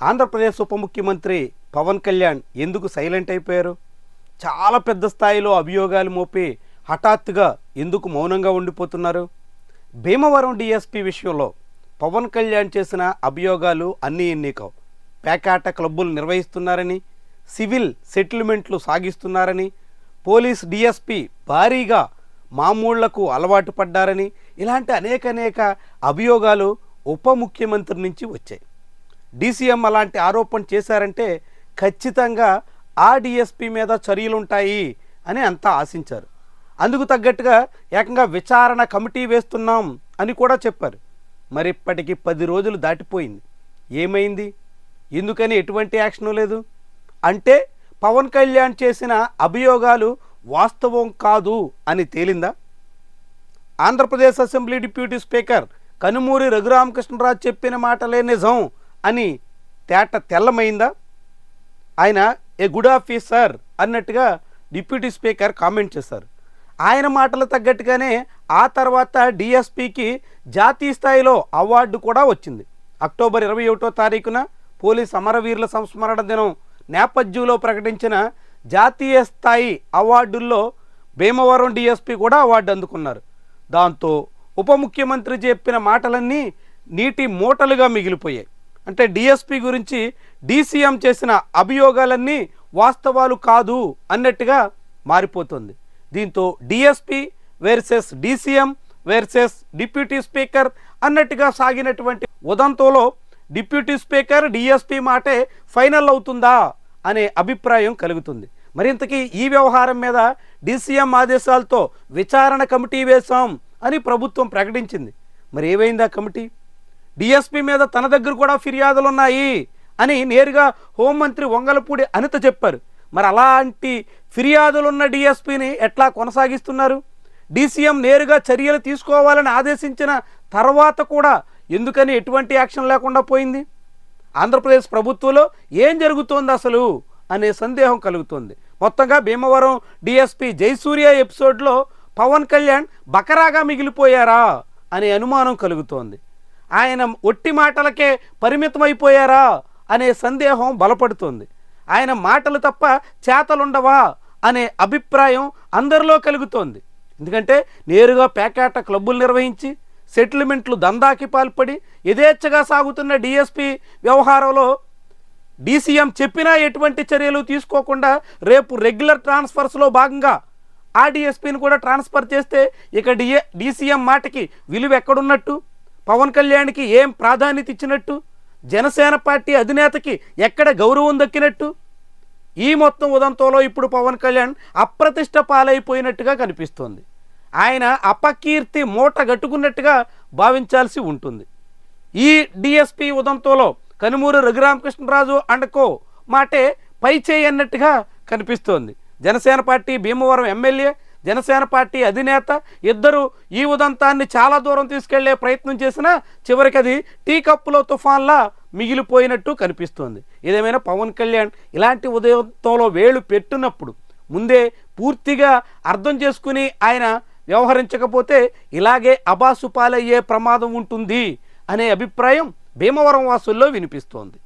ఆంధ్రప్రదేశ్ ఉప ముఖ్యమంత్రి పవన్ కళ్యాణ్ ఎందుకు సైలెంట్ అయిపోయారు? చాలా పెద్ద స్థాయిలో అభియోగాలు మోపి హఠాత్తుగా ఎందుకు మౌనంగా ఉండిపోతున్నారు? భీమవరం డిఎస్పి విషయంలో పవన్ కళ్యాణ్ చేసిన అభియోగాలు అన్నీ ఎన్నికవు. పేకాట క్లబ్బులు నిర్వహిస్తున్నారని సివిల్ సెటిల్మెంట్లు సాగిస్తున్నారని పోలీస్ డిఎస్పి భారీగా మామూళ్ళకు అలవాటు పడ్డారని ఇలాంటి అనేక అనేక అభియోగాలు ఉప ముఖ్యమంత్రి నుంచి వచ్చాయి. డీసీఎం అలాంటి ఆరోపణ చేశారంటే ఖచ్చితంగా ఆ డిఎస్పీ మీద చర్యలుంటాయి అని అంతా ఆశించారు. అందుకు తగ్గట్టుగా ఏకంగా విచారణ కమిటీ వేస్తున్నాం అని కూడా చెప్పారు. మరి ఇప్పటికి పది రోజులు దాటిపోయింది. ఏమైంది? ఎందుకని ఎటువంటి యాక్షన్ లేదు? అంటే పవన్ కళ్యాణ్ చేసిన అభియోగాలు వాస్తవం కాదు అని తేలిందా? Andhra Pradesh assembly deputy speaker Kanumuri Raghu Rama Krishna Raju చెప్పిన మాటలే నిజం. అని తేట తెల్లమైందా? ఆయన ఏ గుడ్ ఆఫీసర్ అన్నట్టుగా డిప్యూటీ స్పీకర్ కామెంట్ చేశారు. ఆయన మాటలు తగ్గట్టుగానే ఆ తర్వాత డిఎస్పికి జాతీయ స్థాయిలో అవార్డు కూడా వచ్చింది. అక్టోబర్ ఇరవై ఒకటో తారీఖున పోలీస్ అమరవీరుల సంస్మరణ దినం నేపథ్యంలో ప్రకటించిన జాతీయ స్థాయి అవార్డుల్లో భీమవరం డిఎస్పి కూడా అవార్డు అందుకున్నారు. దాంతో ఉప ముఖ్యమంత్రి చెప్పిన మాటలన్నీ నీటి మూటలుగా మిగిలిపోయాయి. అంటే డిఎస్పి గురించి డీసీఎం చేసిన అభియోగాలన్నీ వాస్తవాలు కాదు అన్నట్టుగా మారిపోతుంది. దీంతో DSP versus DCM versus deputy speaker అన్నట్టుగా సాగినటువంటి ఉదంతంలో డిప్యూటీ స్పీకర్ డిఎస్పి మాటే ఫైనల్ అవుతుందా అనే అభిప్రాయం కలుగుతుంది. మరింతకీ ఈ వ్యవహారం మీద డీసీఎం ఆదేశాలతో విచారణ కమిటీ వేశాం అని ప్రభుత్వం ప్రకటించింది. మరి ఏమైంది ఆ కమిటీ? డిఎస్పీ మీద తన దగ్గర కూడా ఫిర్యాదులు ఉన్నాయి అని నేరుగా హోంమంత్రి వంగలపూడి అనిత చెప్పారు. మరి అలాంటి ఫిర్యాదులున్న డిఎస్పీని ఎట్లా కొనసాగిస్తున్నారు? డీసీఎం నేరుగా చర్యలు తీసుకోవాలని ఆదేశించిన తర్వాత కూడా ఎందుకని ఎటువంటి యాక్షన్ లేకుండా పోయింది? ఆంధ్రప్రదేశ్ ప్రభుత్వంలో ఏం జరుగుతోంది అసలు అనే సందేహం కలుగుతోంది. మొత్తంగా భీమవరం డిఎస్పీ జయసూర్య ఎపిసోడ్లో పవన్ కళ్యాణ్ బకరాగా మిగిలిపోయారా అనే అనుమానం కలుగుతోంది. ఆయన ఒట్టి మాటలకే పరిమితమైపోయారా అనే సందేహం బలపడుతుంది. ఆయన మాటలు తప్ప చేతలుండవా అనే అభిప్రాయం అందరిలో కలుగుతోంది. ఎందుకంటే నేరుగా పేకాట క్లబ్బులు నిర్వహించి సెటిల్మెంట్లు దందాకి పాల్పడి యథేచ్ఛగా సాగుతున్న డిఎస్పి వ్యవహారంలో డీసీఎం చెప్పినా ఎటువంటి చర్యలు తీసుకోకుండా రేపు రెగ్యులర్ ట్రాన్స్ఫర్స్లో భాగంగా ఆ డిఎస్పీని కూడా ట్రాన్స్ఫర్ చేస్తే ఇక డిఏ డీసీఎం మాటకి విలువ ఎక్కడున్నట్టు? పవన్ కళ్యాణ్కి ఏం ప్రాధాన్యత ఇచ్చినట్టు? జనసేన పార్టీ అధినేతకి ఎక్కడ గౌరవం దక్కినట్టు? ఈ మొత్తం ఉదంతంలో ఇప్పుడు పవన్ కళ్యాణ్ అప్రతిష్ట పాలైపోయినట్టుగా కనిపిస్తోంది. ఆయన అపకీర్తి మూట గట్టుకున్నట్టుగా భావించాల్సి ఉంటుంది. ఈ డిఎస్పి ఉదంతంలో కనుమూరు రఘురామకృష్ణరాజు అండకో మాటే పై చేయన్నట్టుగా కనిపిస్తోంది. Janasena party Bhimavaram MLA Janasena party అధినేత ఇద్దరు ఈ ఉదంతాన్ని చాలా దూరం తీసుకెళ్ళే ప్రయత్నం చేసినా చివరికి అది టీ కప్పులో తుఫాన్లా మిగిలిపోయినట్టు కనిపిస్తోంది. ఏదేమైనా పవన్ కళ్యాణ్ ఇలాంటి ఉదయంతో వేలు పెట్టినప్పుడు ముందే పూర్తిగా అర్థం చేసుకుని ఆయన వ్యవహరించకపోతే ఇలాగే అబాసుపాలయ్యే ప్రమాదం ఉంటుంది అనే అభిప్రాయం భీమవరం వాసుల్లో వినిపిస్తోంది.